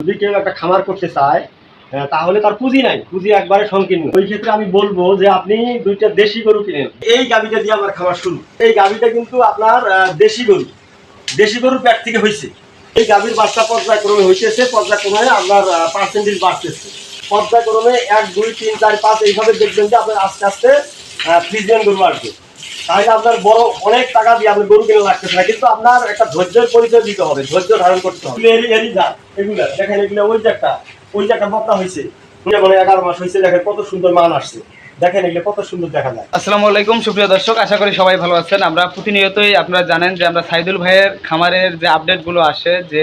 যদি কেউ একটা খামার করতে চায় তাহলে তার পুঁজি নাই। পুঁজি একবারে সংকীর্ণ। ওই ক্ষেত্রে আমি বলব যে আপনি দুইটা দেশি গরু কিনেন। এই গাবিটা দিয়ে আমার খামার শুরু। এই গাবিটা কিন্তু আপনার দেশি গরু। দেশি গরুর পেট থেকে হয়েছে এই গাভীর বাচ্চা পর্যায়ক্রমে হইতেছে, পর্যায়ক্রমে আপনার পার্সেন্টেজ বাড়তেছে। পর্যায়ক্রমে এক, দুই, তিন, চার, পাঁচ, এইভাবে দেখবেন যে আপনার আস্তে আস্তে ফ্রিজিয়ান গরু আসবে। তাহলে আপনার বড় অনেক টাকা দিয়ে আপনি গরু কিনে লাগতেছে না কিন্তু আপনার একটা ধৈর্যের পরিচয় দিতে হবে ধৈর্য ধারণ করতে হবে। এগুলা দেখেন এগুলো ওই যে একটা ওই যে একটা বকনা হয়েছে মানে এগারো মাস হয়েছে দেখেন কত সুন্দর মান আসছে। দেখেন এগুলো কত সুন্দর দেখা যায়। আসসালামু আলাইকুম সুপ্রিয় দর্শক আশা করি সবাই ভালো আছেন। আমরা প্রতিনিয়তই আপনারা জানেন যে আমরা সাইদুল ভাইয়ের খামারের যে আপডেটগুলো আসে যে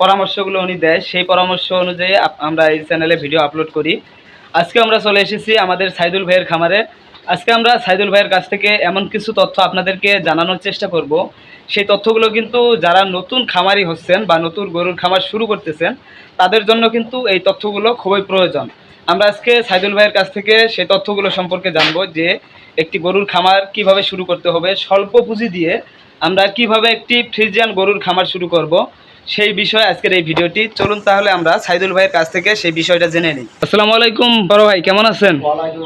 পরামর্শগুলো উনি দেয় সেই পরামর্শ অনুযায়ী আমরা এই চ্যানেলে ভিডিও আপলোড করি। আজকে আমরা চলে এসেছি আমাদের সাইদুল ভাইয়ের খামারে। আজকে আমরা সাইদুল ভাইয়ের কাছ থেকে এমন কিছু তথ্য আপনাদেরকে জানানোর চেষ্টা করব। সেই তথ্যগুলো কিন্তু যারা নতুন খামারি হচ্ছেন বা নতুন গরুর খামার শুরু করতেছেন, তাদের জন্য কিন্তু এই তথ্যগুলো খুবই প্রয়োজন। আমরা আজকে সাইদুল ভাইয়ের কাছ থেকে সেই তথ্যগুলো সম্পর্কে জানব যে একটি গরুর খামার কীভাবে শুরু করতে হবে, স্বল্প পুঁজি দিয়ে আমরা কীভাবে একটি ফ্রিজিয়ান গরুর খামার শুরু করব সেই বিষয়ে আজকের এই ভিডিওটি। চলুন তাহলে আমরা সাইদুল ভাইয়ের কাছ থেকে সেই বিষয়টা জেনে নিই। আসসালামু আলাইকুম বড় ভাই কেমন আছেন?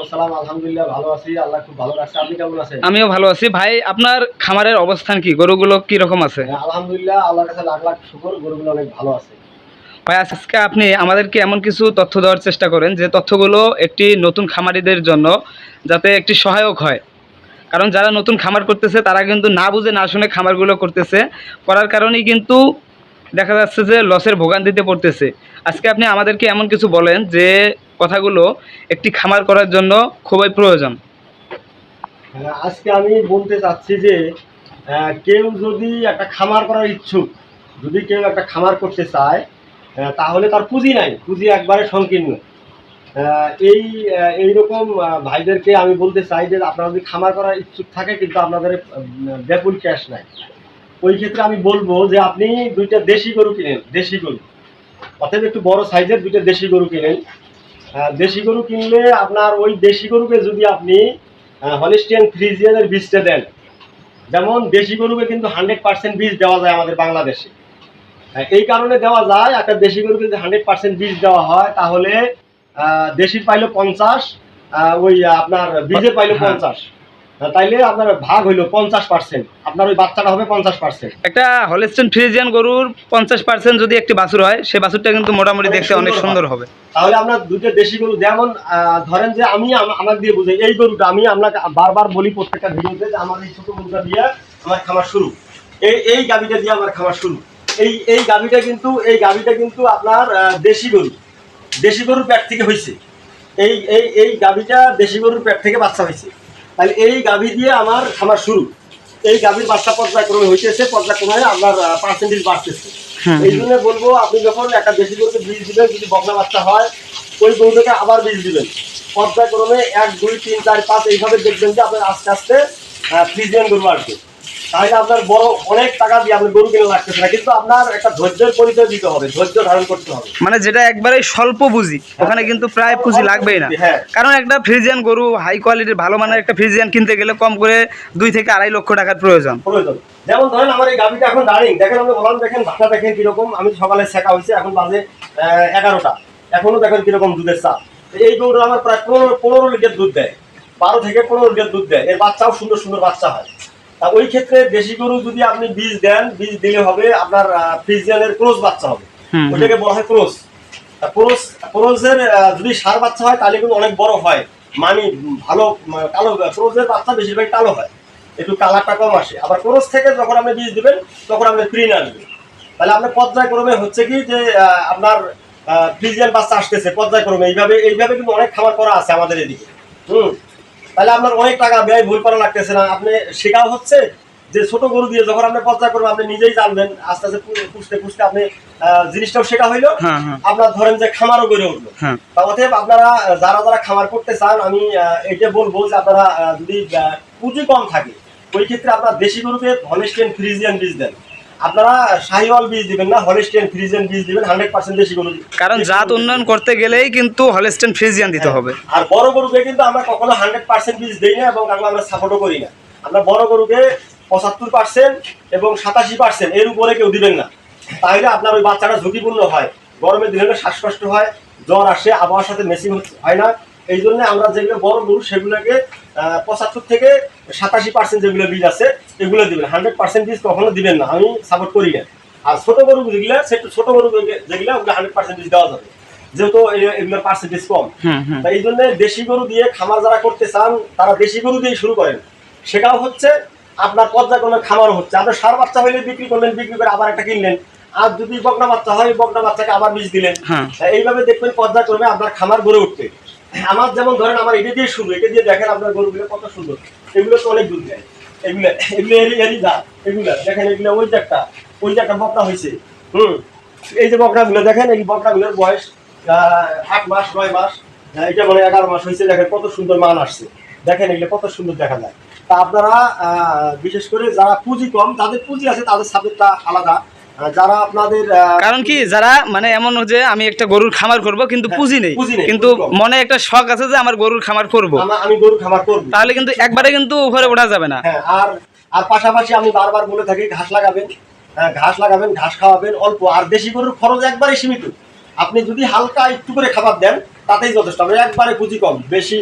আসসালাম আলহামদুলিল্লাহ ভালো আছি আল্লাহ খুব ভালো রাখছে। আপনি কেমন আছেন? আমিও ভালো আছি। ভাই আপনার খামারের অবস্থান কি? গরুগুলো কি রকম আছে? হ্যাঁ, আলহামদুলিল্লাহ আল্লাহর কাছে লাখ লাখ শুকর গরুগুলো অনেক ভালো আছে। ভাই আজকে আপনি আমাদেরকে এমন কিছু তথ্য দেওয়ার চেষ্টা করেন যে তথ্যগুলো একটি নতুন খামারিদের জন্য যাতে একটি সহায়ক হয়। কারণ যারা নতুন খামার করতেছে তারা কিন্তু না বুঝে না শুনে খামারগুলো করতেছে। করার কারণেই কিন্তু দেখা যাচ্ছে যে লসের ভোগান্তিতে পড়তেছে। আজকে আপনি আমাদেরকে এমন কিছু বলেন যে কথাগুলো একটি খামার করার জন্য খুবই প্রয়োজন। হ্যাঁ, আজকে আমি বলতে চাচ্ছি যে কেউ যদি একটা খামার করার ইচ্ছুক যদি কেউ একটা খামার করতে চায় তাহলে তার পুঁজি নাই পুঁজি একবারে সংকীর্ণ। এই এইরকম ভাইদেরকে আমি বলতে চাই যে আপনারা যদি খামার করার ইচ্ছুক থাকে কিন্তু আপনাদের ব্যাপুল ক্যাশ নাই। ওই ক্ষেত্রে আমি বলব যে আপনি দুইটা দেশি গরু কিনেন দেশি গরু। অতএব একটু বড় সাইজের দুইটা দেশি গরু কিনেন। দেশি গরু কিনলে আপনার ওই দেশি গরুকে যদি আপনি হলিস্টিয়ান ফ্রিজিয়ানের বীজটা দেন যেমন দেশি গরুকে কিন্তু হান্ড্রেড পার্সেন্ট বীজ দেওয়া যায় আমাদের বাংলাদেশে। এই কারণে দেওয়া যায় একটা দেশি গরুকে যদি হান্ড্রেড পার্সেন্ট বীজ দেওয়া হয় তাহলে দেশির পাইলো পঞ্চাশ ওই আপনার বীজের পাইলো হ্যাঁ। পঞ্চাশ। তাইলে আপনার ভাগ হইল পঞ্চাশ পার্সেন্ট আপনার ওই বাচ্চাটা হবে পঞ্চাশ পার্সেন্ট একটা হলিস্টেন ফ্রিজিয়ান গরুর পঞ্চাশ পার্সেন্ট যদি একটি বাছুর হয় সে বাছুরটা কিন্তু মোটামুটি অনেক দেখতে অনেক সুন্দর হবে। তাহলে দুটো দেশি গরু যেমন ধরেন যে আমি আম- আমাকে দিয়ে বুঝাই এই গরুটা আমি আপনাকে বারবার বলি প্রত্যেকটা ভিডিওতে যে আমার এই ছোট গরুটা দিয়ে আমার খামার শুরু। এই এই গাবিটা দিয়ে আমার খামার শুরু। এই এই গাবিটা কিন্তু এই গাবিটা কিন্তু আপনার দেশি গরু। দেশি গরুর পেট থেকে হয়েছে এই এই এই গাবিটা দেশি গরুর পেট থেকে বাচ্চা হয়েছে তাহলে এই গাভী দিয়ে আমার খামার শুরু। এই গাভীর বাচ্চা পর্যায়ক্রমে হইতেছে পর্যায়ক্রমে আপনার পার্সেন্টেজ বাড়তেছে। এই জন্য বলব আপনি যখন একটা বেশি গরুকে বীজ দিবেন যদি বকনা বাচ্চা হয় ওই গরুটাকে আবার বীজ দিবেন। পর্যায়ক্রমে এক দুই তিন চার পাঁচ এইভাবে দেখবেন যে আপনার আস্তে আস্তে ফ্রিজিয়ান গরু আসবে। তাহলে আপনার বড় অনেক টাকা দিয়ে আপনি গরু কিনে লাগতেছে না কিন্তু আপনার একটা ধৈর্যের পরিচয় দিতে হবে ধৈর্য ধারণ করতে হবে। মানে যেটা একবারে স্বল্প পুঁজি ওখানে কিন্তু প্রায় পুঁজি লাগবেই না। হ্যাঁ। কারণ একটা ফ্রিজিয়ান গরু হাই কোয়ালিটির ভালো মানের একটা ফ্রিজিয়ান কিনতে গেলে কম করে দুই থেকে আড়াই লক্ষ টাকার প্রয়োজন। প্রয়োজন। যেমন ধরেন আমার এই গাভিটা এখন দাঁড়িয়ে দেখেন আমি বললাম দেখেন ভাষা দেখেন কীরকম আমি সকালে শেখা হয়েছে এখন বাজে এগারোটা। এখনও দেখেন কীরকম দুধের চাপ। এই গরুটা আমার প্রায় পনেরো পনেরো লিটার দুধ দেয়। বারো থেকে পনেরো লিটার দুধ দেয়। এর বাচ্চাও সুন্দর সুন্দর বাচ্চা হয়। ওই ক্ষেত্রে দেশি গরু যদি আপনি বীজ দেন বীজ দিলে হবে আপনার ফ্রিজিয়ানের ক্রোজ বাচ্চা হবে। ওইটাকে বলা হয় ক্রোজ ক্রোজ ক্রোজের যদি সার বাচ্চা হয় তাহলে কিন্তু অনেক বড় হয়। মানে ভালো কালো ক্রোজের বাচ্চা বেশিরভাগ কালো হয়। একটু কালারটা কম আসে। আবার ক্রোস থেকে যখন আপনি বীজ দিবেন তখন আপনি প্রিন আসবে। তাহলে আপনার পর্যায়ক্রমে হচ্ছে কি যে আপনার ফ্রিজিয়ান বাচ্চা আসতেছে পর্যায়ক্রমে। এইভাবে এইভাবে কিন্তু অনেক খাবার করা আছে আমাদের এদিকে। হুম। তাহলে আপনার অনেক টাকা ব্যয় ভুল করা লাগতেছে না। আপনি শেখাও হচ্ছে যে ছোট গরু দিয়ে যখন আপনি পর্যায় করবেন আপনি নিজেই জানবেন আস্তে আস্তে পুষতে পুষতে আপনি জিনিসটাও শেখা হইল। হ্যাঁ হ্যাঁ। আপনার ধরেন যে খামারও গড়ে উঠল। হ্যাঁ। অতএব আপনারা যারা যারা খামার করতে চান আমি এটা বলব যে আপনারা যদি পুঁজি কম থাকে ওই ক্ষেত্রে আপনার দেশি গরুকে হলিস্টিয়ান ফ্রিজিয়ান বীজ দেন। আপনারা শাহিওয়াল বীজ দিবেন না হলিস্টিয়ান ফ্রিজিয়ান বীজ দিবেন হান্ড্রেড পার্সেন্ট দেশি গরু কারণ জাত উন্নয়ন করতে গেলেই কিন্তু হলিস্টেন ফ্রিজিয়ান দিতে হবে। আর বড় গরুকে কিন্তু আমরা কখনো হান্ড্রেড পার্সেন্ট বীজ দিই না এবং আমরা সাপোর্টও করি না। আমরা বড় গরুকে পঁচাত্তর পার্সেন্ট এবং সাতাশি পার্সেন্ট এর উপরে কেউ দিবেন না। তাহলে আপনার ওই বাচ্চাটা ঝুঁকিপূর্ণ হয়। গরমের দিনে হলে শ্বাসকষ্ট হয় জ্বর আসে আবহাওয়ার সাথে মেসিং হয় না। এই জন্য আমরা যেগুলো বড় গরু সেগুলোকে পঁচাত্তর থেকে সাতাশি পার্সেন্ট যেগুলো বীজ আছে এগুলো দিবেন। হান্ড্রেড পার্সেন্ট বীজ কখনো দিবেন না। আমি সাপোর্ট করি না। আর ছোট গরু যেগুলো সে- ছোট গরু যেগুলো ওগুলো হান্ড্রেড পার্সেন্ট বীজ দেওয়া যাবে। যেহেতু এগুলোর পার্সেন্টেজ কম। তাই এই জন্য দেশি গরু দিয়ে খামার যারা করতে চান তারা দেশি গরু দিয়ে শুরু করেন। সেটাও হচ্ছে আপনার পর্যায়ক্রমে খামারও হচ্ছে। আপনার সার বাচ্চা হইলে বিক্রি করলেন বিক্রি করে আবার একটা কিনলেন। আর যদি বকনা বাচ্চা হয় বকনা বাচ্চাকে আবার বীজ দিলেন। হ্যাঁ। এইভাবে দেখবেন পর্যায়ক্রমে আপনার খামার গড়ে উঠতে আমার যেমন ধরেন আমার এটা দিয়ে শুরু, এটা দিয়ে দেখেন আপনার গরুগুলো কত সুন্দর। এগুলো তো অনেক দুধ দেয়। এগুলো এগুলো এরই এরই যা এগুলো, দেখেন এগুলো ওই একটা ওই একটা বকনা হয়েছে। হুম? এই যে বকনাগুলো দেখেন এই বকনাগুলোর বয়স আট মাস, নয় মাস এটা মানে এগারো মাস হয়েছে। দেখেন কত সুন্দর মান আসছে। দেখেন এগুলো কত সুন্দর দেখা যায়। তা আপনারা বিশেষ করে যারা পুঁজি কম, তাদের পুঁজি আছে, তাদের সাবজেক্টটা আলাদা। যারা আপনাদের কারণ কি যারা মানে এমন যে আমি একটা গরুর খামার করব কিন্তু হ্যাঁ, পুঁজি নেই। কিন্তু মনে একটা শখ আছে যে আমার গরুর খামার করব। আমি গরু খামার করব। তাহলে কিন্তু একবারে কিন্তু উপরে ওঠা যাবে না। হ্যাঁ আর আর পাশাপাশি আমি বারবার বলে থাকি ঘাস লাগাবেন হ্যাঁ, ঘাস লাগাবেন ঘাস খাওয়াবেন অল্প। আর দেশি গরুর খরচ একবারে সীমিত। আপনি যদি হালকা একটু করে খাবার দেন তাতেই যথেষ্ট। আমি একবারে পুঁজি কম। বেশি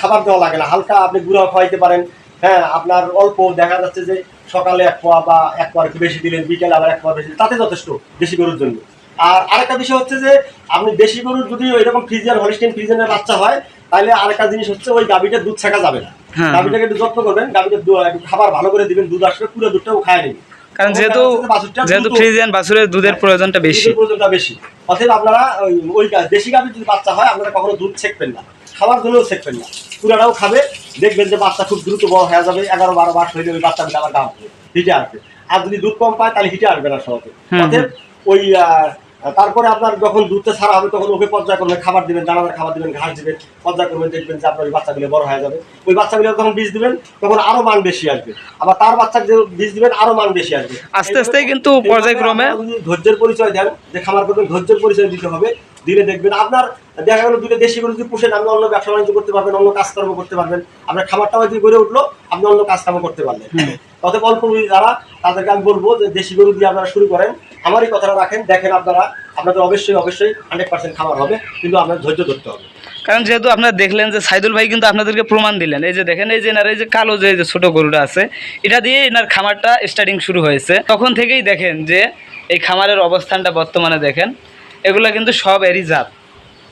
খাবার দেওয়া লাগে না। হালকা আপনি গুঁড়া খাওয়াইতে পারেন। হ্যাঁ আপনার অল্প দেখা যাচ্ছে যে সকালে এক পোয়া বা এক পোয়া একটু বেশি দিলেন বিকেলে আবার এক পোয়া বেশি তাতে যথেষ্ট দেশি গরুর জন্য। আর আরেকটা বিষয় হচ্ছে যে আপনি দেশি গরুর যদি এরকম ফ্রিজিয়ান হলিস্টিন ফ্রিজিয়ানের বাচ্চা হয় তাহলে আরেকটা জিনিস হচ্ছে ওই গাভীটা দুধ ছাকা যাবে না। গাভীটাকে গাভিটাকে একটু যত্ন করবেন গাভীটা খাবার ভালো করে দিবেন দুধ আসবে পুরো দুধটাও খায় নেবে। কারণ যেহেতু যেহেতু ফ্রিজিয়ান বাছুরের দুধের প্রয়োজনটা বেশি। প্রয়োজনটা বেশি। অতএব আপনারা ওই দেশি গাভির যদি বাচ্চা হয় আপনারা কখনো দুধ ছেঁকবেন না। খাবারগুলো ছেঁকবেন না। পুরাটাও খাবে দেখবেন যে বাচ্চা খুব দ্রুত বড় হয়ে যাবে এগারো বারো মাস হয়ে যাবে বাচ্চা আবার গাভ হিটে আসবে। আর যদি দুধ কম পায় তাহলে হিটে আসবে না সহজে। অর্থাৎ অতএব ওই তারপরে আপনার যখন দুধটা ছাড়া হবে তখন ওকে পর্যায়ক্রমে খাবার দেবেন দানাদার খাবার দিবেন ঘাস দিবেন পর্যায়ক্রমে দেখবেন যে আপনার ওই বাচ্চাগুলো বড় হয়ে যাবে। ওই বাচ্চাগুলো যখন বীজ দিবেন তখন আরও মান বেশি আসবে। আবার তার বাচ্চা যে বীজ দিবেন আরও মান বেশি আসবে। আস্তে আস্তে কিন্তু পর্যায়ক্রমে ধৈর্যের পরিচয় দেন যে খামার করবেন ধৈর্যের পরিচয় দিতে হবে। দিলে দেখবেন আপনার দেখা গেল দুটো দেশি গরু যদি পুষেন আপনি অন্য ব্যবসা বাণিজ্য করতে পারবেন অন্য কাজকর্ম করতে পারবেন। আপনার খাবারটা হয়তো গড়ে উঠল আপনি অন্য কাজকর্ম করতে পারলেন। অতএব অল্প যারা তাদেরকে আমি বলব যে দেশি গরু দিয়ে আপনারা শুরু করেন। আমারই কথাটা রাখেন দেখেন আপনারা আপনাদের অবশ্যই অবশ্যই হান্ড্রেড পার্সেন্ট খাবার হবে কিন্তু আপনার ধৈর্য ধরতে হবে। কারণ যেহেতু আপনারা দেখলেন যে সাইদুল ভাই কিন্তু আপনাদেরকে প্রমাণ দিলেন এই যে দেখেন এই যে এনার এই যে কালো যে ছোট গরুটা আছে এটা দিয়ে এনার খামারটা স্টার্টিং শুরু হয়েছে। তখন থেকেই দেখেন যে এই খামারের অবস্থানটা বর্তমানে দেখেন। এগুলো কিন্তু সব এরই জাত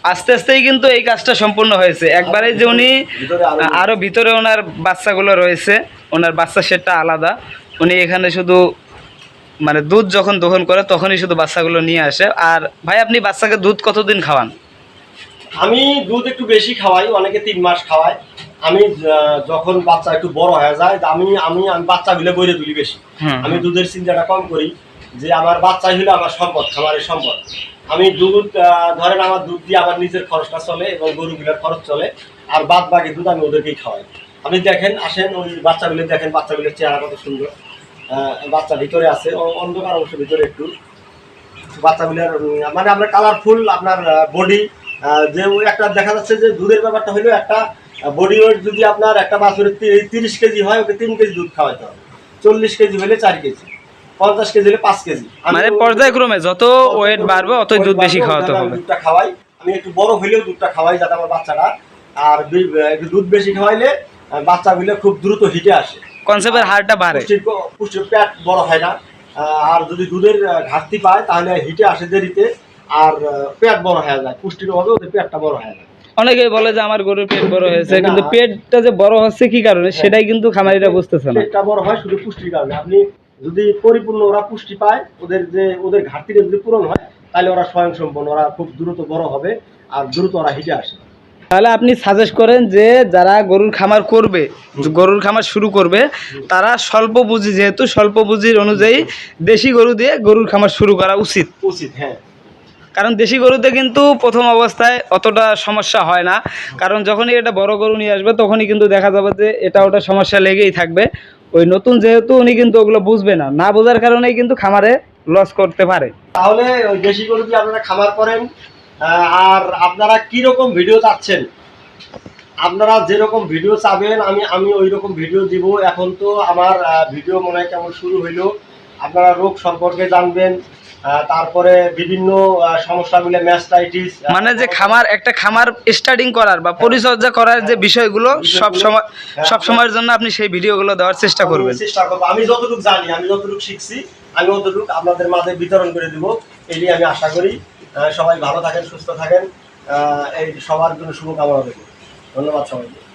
আস্তে আস্তেই কিন্তু এই কাজটা সম্পূর্ণ হয়েছে। একবারে যে উনি আরো- আরও ভিতরে ওনার বাচ্চাগুলো রয়েছে ওনার বাচ্চা সেটটা আলাদা। উনি এখানে শুধু মানে দুধ যখন দহন করে তখনই শুধু বাচ্চাগুলো নিয়ে আসে। আর ভাই আপনি বাচ্চাকে দুধ কতদিন খাওয়ান? আমি দুধ একটু বেশি খাওয়াই অনেকে তিন মাস খাওয়াই আমি যখন বাচ্চা একটু বড় হয়ে যায় আমি আমি আমি বাচ্চাগুলো বইরে তুলি বেশি। আমি দুধের চিন্তাটা কম করি যে আমার বাচ্চা হলো আমার সম্পদ খামারের সম্পদ। আমি দুধ ধরেন আমার দুধ দিয়ে আমার নিজের খরচটা চলে এবং গরুগুলোর খরচ চলে, আর বাদ বাকি দুধ আমি ওদেরকেই খাওয়াই। আপনি দেখেন, আসেন, ওই বাচ্চাগুলো দেখেন, বাচ্চাগুলোর চেহারা কত সুন্দর। বাচ্চা ভিতরে আছে অন্ধকার অংশ ভিতরে একটু। বাচ্চাগুলোর মানে আপনার কালারফুল আপনার বডি যে একটা দেখা যাচ্ছে যে দুধের ব্যাপারটা হলো একটা বডি ওয়েট যদি আপনার একটা বাছুরের তিরিশ কেজি হয়, ওকে তিন কেজি দুধ খাওয়াতে হবে। চল্লিশ কেজি হলে চার কেজি। পঞ্চাশ কেজি হলে পাঁচ কেজি। মানে পর্যায়ক্রমে যত ওয়েট বাড়বে অতই দুধ বেশি খাওয়াতে হবে। দুধটা খাওয়াই। আমি একটু বড় হইলেও দুধটা খাওয়াই যাতে আমার বাচ্চাটা আর একটু দুধ বেশি খাওয়াইলে আহ, বাচ্চাগুলো খুব দ্রুত হিটে আসে। কনসেপ্টের হারটা বাড়ে। পুষ্টির পেট বড় হয় না। আর যদি দুধের ঘাটতি পায় তাহলে হিটে আসে দেরিতে। আর পেট বড় হয়ে যায়। পুষ্টির অভাবে ওদের পেটটা বড় হয়ে যায়। অনেকেই বলে যে আমার গরুর পেট বড় হয়েছে কিন্তু পেটটা যে বড় হচ্ছে কি কারণে সেটাই কিন্তু খামারিরা বুঝতেছে না। পেটটা বড় হয় শুধু পুষ্টির কারণে। আপনি যদি পরিপূর্ণ ওরা পুষ্টি পায় ওদের যে ওদের ঘাটতিটা যদি পূরণ হয় তাহলে ওরা স্বয়ংসম্পন্ন ওরা খুব দ্রুত বড় হবে আর দ্রুত ওরা হিটে আসে তাহলে আপনি সাজেস্ট করেন যে যারা গরুর খামার করবে গরুর খামার শুরু করবে তারা স্বল্প পুঁজি যেহেতু স্বল্প পুঁজির অনুযায়ী দেশি গরু দিয়ে গরুর খামার শুরু করা উচিত। উচিত হ্যাঁ। কারণ দেশি গরুতে কিন্তু প্রথম অবস্থায় অতটা সমস্যা হয় না। কারণ যখনই এটা বড় গরু নিয়ে আসবে তখনই কিন্তু দেখা যাবে যে এটা ওটা সমস্যা লেগেই থাকবে। ওই নতুন যেহেতু উনি কিন্তু ওগুলো বুঝবে না। না বোঝার কারণেই কিন্তু খামারে লস করতে পারে। তাহলে ওই দেশি গরু দিয়ে আপনারা খামার করেন? আর আপনারা কি রকম ভিডিও চাচ্ছেন? আপনারা যেরকম ভিডিও চাবেন, আমি আমি ওই রকম ভিডিও দিব। এখন তো আমার ভিডিও মনে হয় কেমন শুরু হইল। আপনারা রোগ সম্পর্কে জানবেন। তারপরে বিভিন্ন সমস্যাগুলো ম্যাস্টাইটিস মানে যে খামার একটা খামার স্টার্টিং করার বা পরিচর্যা করার যে বিষয়গুলো সব সময় সব সময়ের জন্য আপনি সেই ভিডিওগুলো দেওয়ার চেষ্টা করবেন। চেষ্টা করব। আমি যতটুকু জানি আমি যতটুকু শিখছি আমি অতটুকু আপনাদের মাঝে বিতরণ করে দিব। এটি আমি আশা করি সবাই ভালো থাকেন সুস্থ থাকেন। এই সবার জন্য শুভকামনা দেবো ধন্যবাদ সবাইকে।